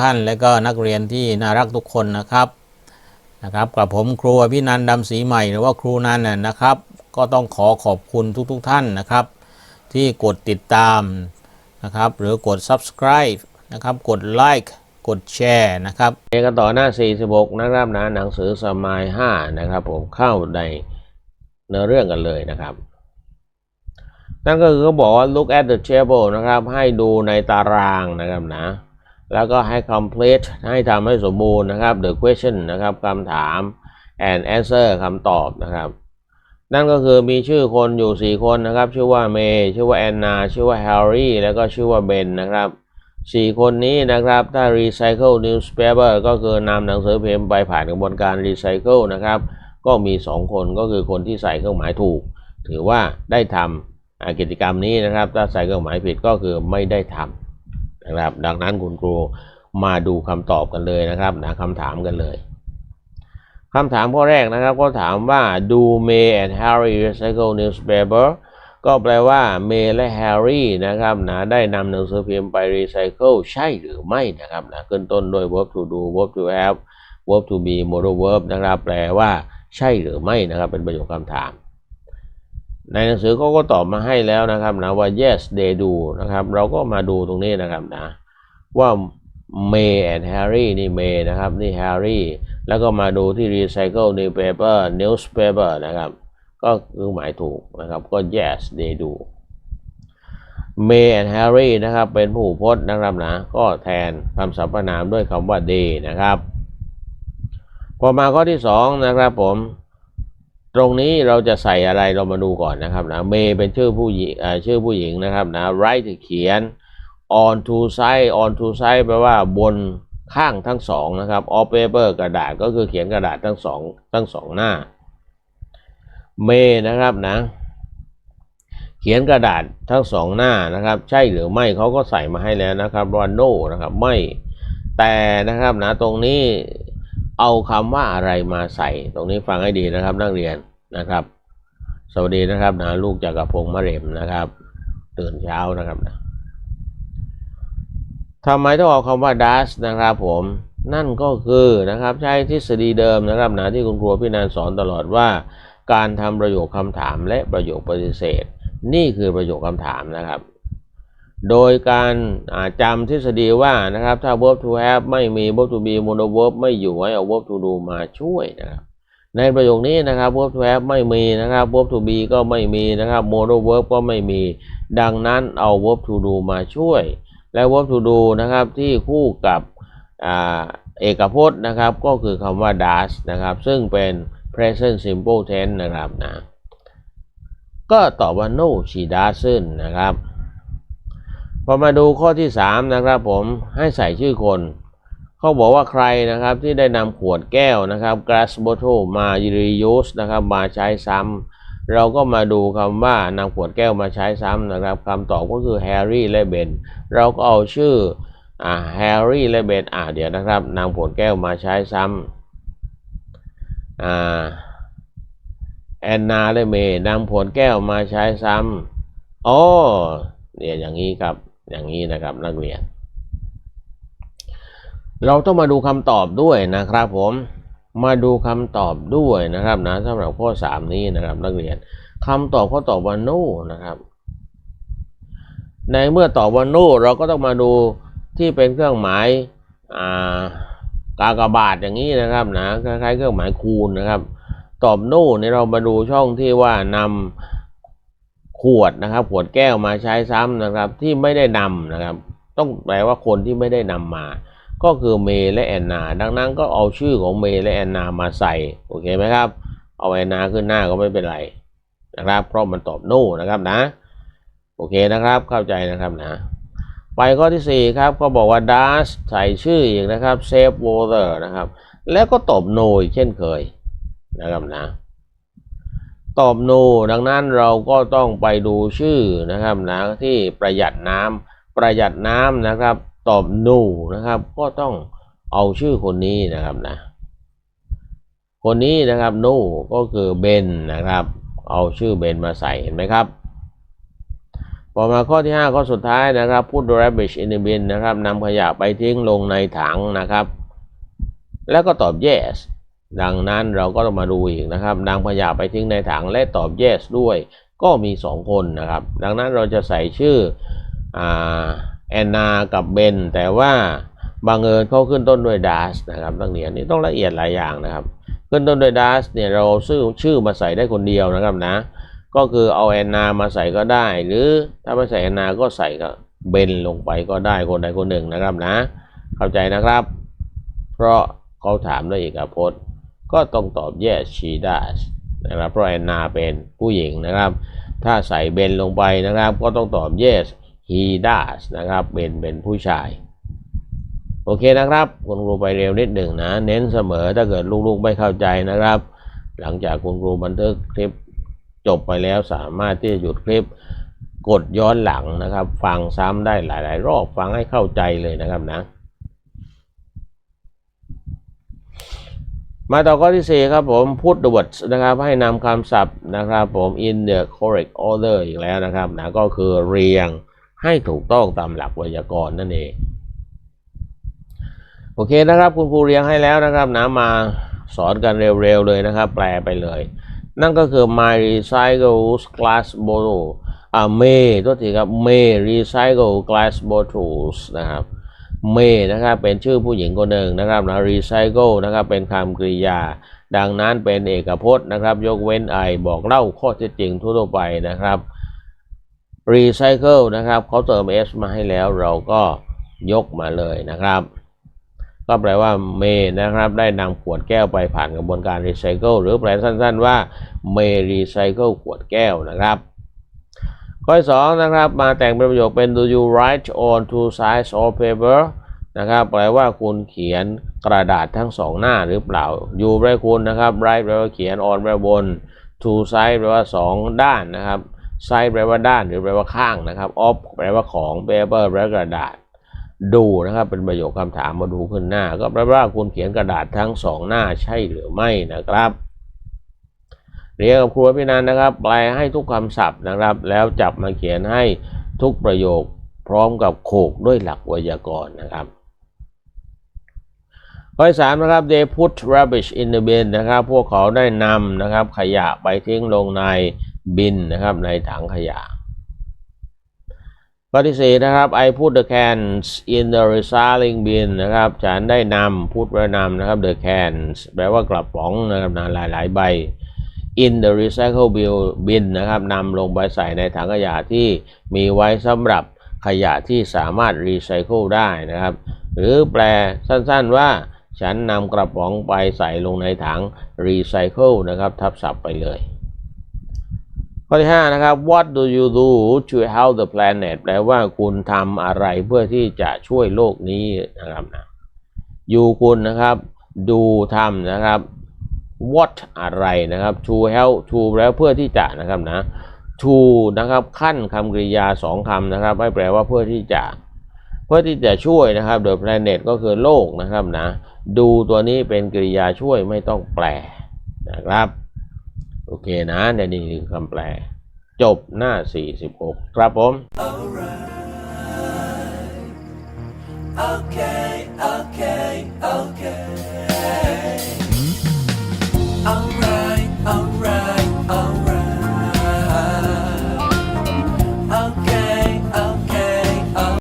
ท่าน และก็นักเรียนที่น่ารักทุกคนนะครับนะครับกับผมครูพี่นันดำศรีใหม่หรือว่าครูนันน่ะนะครับ ก็ต้องขอขอบคุณทุกๆทท่านนะครับ ที่กดติดตามนะครับหรือกด subscribe นะครับกดไลค์กดแชร์นะครับเรียนกันต่อหน้า 46 นะครับนะหนังสือสมัย5นะครับผมเข้าในเนื้อเรื่องกันเลยนะครับ นั่นก็คือเขาบอกว่า look at the table นะครับ ให้ดูในตารางนะครับนะ แล้วก็ให้ complete ให้ทำให้สมบูรณ์นะครับ the question นะครับคำถาม and answer คำตอบนะครับ นั่นก็คือมีชื่อคนอยู่ 4 คนนะครับ ชื่อว่าเมย์ชื่อว่าแอนนา ชื่อว่าแฮร์รี่ แล้วก็ชื่อว่าเบนนะครับ 4 คนนี้นะครับ ถ้า recycle newspaper ก็คือนำหนังสือพิมพ์ไปผ่านกระบวนการ recycle นะครับ ก็มี 2 คนก็คือคนที่ใส่เครื่องหมายถูก ถือว่าได้ทำกิจกรรมนี้นะครับ ถ้าใส่เครื่องหมายผิดก็คือไม่ได้ทำ นะครับ ดังนั้นคุณครูมาดูคำตอบกันเลยนะครับนะคำถามกันเลยคำถามข้อแรกนะครับ ก็ถามว่า do May and Harry recycle newspaper ก็แปลว่าเมย์และแฮร์รี่นะครับนะได้นำหนังสือพิมพ์ไปรีไซเคิลใช่หรือไม่นะครับนะขึ้นต้นด้วย verb to do verb to have verb to be modal verb นะครับ แปลว่าใช่หรือไม่นะครับ เป็นประโยคคำถาม ในหนังสือเขาก็ตอบมาให้แล้วนะครับนะว่า yes they do นะครับ เราก็มาดูตรงนี้นะครับนะว่า May and Harry นี่ May นะครับ นี่ Harry แล้วก็มาดูที่ recycle newspaper newspaper นะครับ ก็คือหมายถูกนะครับก็ yes they do May and Harry นะครับ เป็นผู้พจน์นะครับนะ ก็แทนคำสรรพนามด้วยคำว่า they นะครับ พอมาข้อที่ 2 นะครับผม ตรงนี้เราจะใส่อะไรเรามาดูก่อนนะครับนะ May เป็นชื่อผู้หญิงอ่าชื่อผู้หญิงนะครับนะ write เขียน on to side on to side แปลว่าบนข้างทั้งสองนะครับ of paper กระดาษก็คือเขียนกระดาษทั้งสองทั้งสองหน้า เมนะครับนะ เขียนกระดาษทั้งสองหน้านะครับ ใช่หรือไม่เขาก็ใส่มาให้แล้วนะครับว่า no นะครับไม่แต่นะครับนะตรงนี้ เอาคำว่าอะไรมาใส่ ตรงนี้ฟังให้ดีนะครับ นักเรียนนะครับ สวัสดีนะครับนะลูกจากกระพงมะเร็มนะครับ ตื่นเช้านะครับนะทำไมต้องเอาคำว่า does นะครับ ผมนั่นก็คือนะครับใช้ทฤษฎีเดิมนะครับนะที่คุณครูพี่นันสอนตลอดว่า การทำประโยคคำถามและประโยคปฏิเสธ นี่คือประโยคคำถามนะครับ โดยการจำทฤษฎีว่านะครับ ถ้า verb to have ไม่มี verb to be mono verb ไม่อยู่ให้เอา verb to do มาช่วยนะครับในประโยคนี้นะครับ verb to have ไม่มีนะครับ verb to be ก็ไม่มีนะครับ mono verb ก็ไม่มี ดังนั้นเอา verb to do มาช่วย และ verb to do นะครับที่คู่กับอเอกพจน์นะครับก็คือคำว่า does นะครับ ซึ่งเป็น present simple tense นะครับนะก็ตอบว่า no she doesn't นะครับ พอมาดูข้อที่3นะครับ ผมให้ใส่ชื่อคนเขาบอกว่าใครนะครับที่ได้นำขวดแก้วนะครับ glass bottle มา reuse นะครับมาใช้ซ้ำเราก็มาดูคำว่านำขวดแก้วมาใช้ซ้ำนะครับคำตอบก็คือ Harry และ Ben เราก็เอาชื่ออ่า Harry และ Ben อ่าเดี๋ยวนะครับนำขวดแก้วมาใช้ซ้ำอ่าแอนนาและเมย์นำขวดแก้วมาใช้ซ้ำอ๋อเนี่ยอย่างนี้ครับ อย่างนี้นะครับนักเรียน เราต้องมาดูคำตอบด้วยนะครับผมมาดูคำตอบด้วยนะครับนะสำหรับข้อ 3 นี้นะครับนักเรียนคำตอบเขาตอบว่า no นะครับ ในเมื่อตอบว่า no เราก็ต้องมาดูที่เป็นเครื่องหมายกากบาทอย่างนี้นะครับนะคล้ายๆเครื่องหมายคูณนะครับ ตอบโน่เนี่ยเรามาดูช่องที่ว่านำ ขวดนะครับ ขวดแก้วมาใช้ซ้ำนะครับ ที่ไม่ได้นำนะครับ ต้องแปลว่าคนที่ไม่ได้นำมา ก็คือเมย์และแอนนา ดังนั้นก็เอาชื่อของเมย์และแอนนามาใส่โอเคไหมครับ เอาแอนนาขึ้นหน้าก็ไม่เป็นไรนะครับ เพราะมันตอบโน่นะครับนะ โอเคนะครับ เข้าใจนะครับนะ ไปข้อที่ 4 ครับก็บอกว่า does ใส่ชื่ออีกนะครับ save water นะครับ แล้วก็ตอบ no อีกเช่นเคยนะครับนะ ตอบ no ดังนั้นเราก็ต้องไปดูชื่อนะครับนะที่ประหยัดน้ำประหยัดน้ำนะครับ ตอบ no นะครับ ก็ต้องเอาชื่อคนนี้นะครับนะ คนนี้นะครับ no ก็คือเบนนะครับ เอาชื่อเบนมาใส่เห็นไหมครับพอมาข้อที่ 5 ข้อสุดท้ายนะครับ put the rubbish in the bin นะครับนำขยะไปทิ้งลงในถังนะครับ แล้วก็ตอบ yes ดังนั้นเราก็ต้องมาดูอีกนะครับนำขยะไปทิ้งในถังและตอบ yes ด้วย ก็มี 2 คนนะครับ ดังนั้นเราจะใส่ชื่ออ่าแอนนากับเบน แต่ว่าบังเอิญเขาขึ้นต้นด้วยดัสนะครับนักเรียนนี่ต้องละเอียดหลายอย่างนะครับ ขึ้นต้นด้วยดัสเนี่ยเราซื้อชื่อมาใส่ได้คนเดียวนะครับนะ ก็คือเอาแอนนามาใส่ก็ได้ หรือถ้าไม่ใส่แอนนาก็ใส่ก็เบนลงไปก็ได้คนใดคนหนึ่งนะครับนะ เข้าใจนะครับ เพราะเขาถามด้วยเอกพจน์ ก็ต้องตอบ yes she does นะครับ เพราะแอนนาเป็นผู้หญิงนะครับ ถ้าใส่เบนลงไปนะครับ ก็ต้องตอบ yes he does นะครับเบนเป็นผู้ชาย โอเคนะครับ คุณครูไปเร็วนิดหนึ่งนะ เน้นเสมอถ้าเกิดลูกๆไม่เข้าใจนะครับ หลังจากคุณครูบันทึกคลิปจบไปแล้วสามารถที่จะหยุดคลิปกดย้อนหลังนะครับ ฟังซ้ำได้หลาย ๆ รอบฟังให้เข้าใจเลยนะครับนะ มาต่อข้อที่ 4 ครับผม put the words นะครับให้นำคำศัพท์นะครับผม in the correct order อีกแล้วนะครับนะก็คือเรียงให้ถูกต้องตามหลักไวยากรณ์นั่นเอง โอเคนะครับคุณครูเรียงให้แล้วนะครับนะมาสอนกันเร็วๆเลยนะครับ แปลไปเลย นั่นก็คือ my recycled glass bottle อ่า may ตัวทีครับ may recycle glass bottles นะครับ เมนะครับเป็นชื่อผู้หญิงคนหนึ่งนะครับนะ recycle นะครับเป็นคำกริยา ดังนั้นเป็นเอกพจน์นะครับ ยกเว้น i บอกเล่าข้อเท็จจริงทั่วไปนะครับ recycle นะครับเขาเติม s มาให้แล้วเราก็ยกมาเลยนะครับ ก็แปลว่าเมนะครับ ได้นำขวดแก้วไปผ่านกระบวนการ recycle หรือแปลสั้นๆว่าเม recycle ขวดแก้วนะครับ ข้อที่สองนะครับ มาแต่งเป็นประโยคเป็น do you write on two sides of paper นะครับแปลว่าคุณเขียนกระดาษทั้งสองหน้าหรือเปล่า you แปลคุณนะครับ write แปลว่าเขียน on แปลว่าบน two sides แปลว่าสองด้านนะครับ side แปลว่าด้านหรือแปลว่าข้างนะครับ of แปลว่าของ paper แปลว่ากระดาษดูนะครับเป็นประโยคคำถามมาดูขึ้นหน้า ก็แปลว่าคุณเขียนกระดาษทั้งสองหน้าใช่หรือไม่นะครับ เรียนกับครูพี่นันนะครับ แปลให้ทุกคำศัพท์นะครับ แล้วจับมาเขียนให้ทุกประโยคพร้อมกับโขกด้วยหลักไวยากรณ์นะครับข้อที่สามนะครับ they put rubbish in the bin นะครับ พวกเขาได้นำนะครับ ขยะไปทิ้งลงในบินนะครับ ในถังขยะข้อที่สี่นะครับ I put the cans in the recycling bin นะครับ ฉันได้นำ put แปลนำนะครับ the cans แปลว่ากระป๋องนะครับนะหลายใบ in the recycle bin นะครับนำลงไปใส่ในถังขยะที่มีไว้สำหรับขยะที่สามารถรีไซเคิลได้นะครับ หรือแปลสั้นๆว่าฉันนำกระป๋องไปใส่ลงในถังรีไซเคิลนะครับทับศัพท์ไปเลย ข้อที่ 5 นะครับ What do you do to help the planet แปลว่าคุณทำอะไรเพื่อที่จะช่วยโลกนี้นะครับนะ you คุณนะครับ do ทำนะครับ what อะไรนะครับ to help to แล้วเพื่อที่จะนะครับนะ to นะครับขั้นคำกริยาสองคำนะครับให้แปลว่าเพื่อที่จะ เพื่อที่จะช่วยนะครับ the planet ก็คือโลกนะครับนะ ดูตัวนี้เป็นกริยาช่วยไม่ต้องแปลนะครับ โอเคนะในนี่คือคำแปล จบหน้า 46 ครับผม Okay.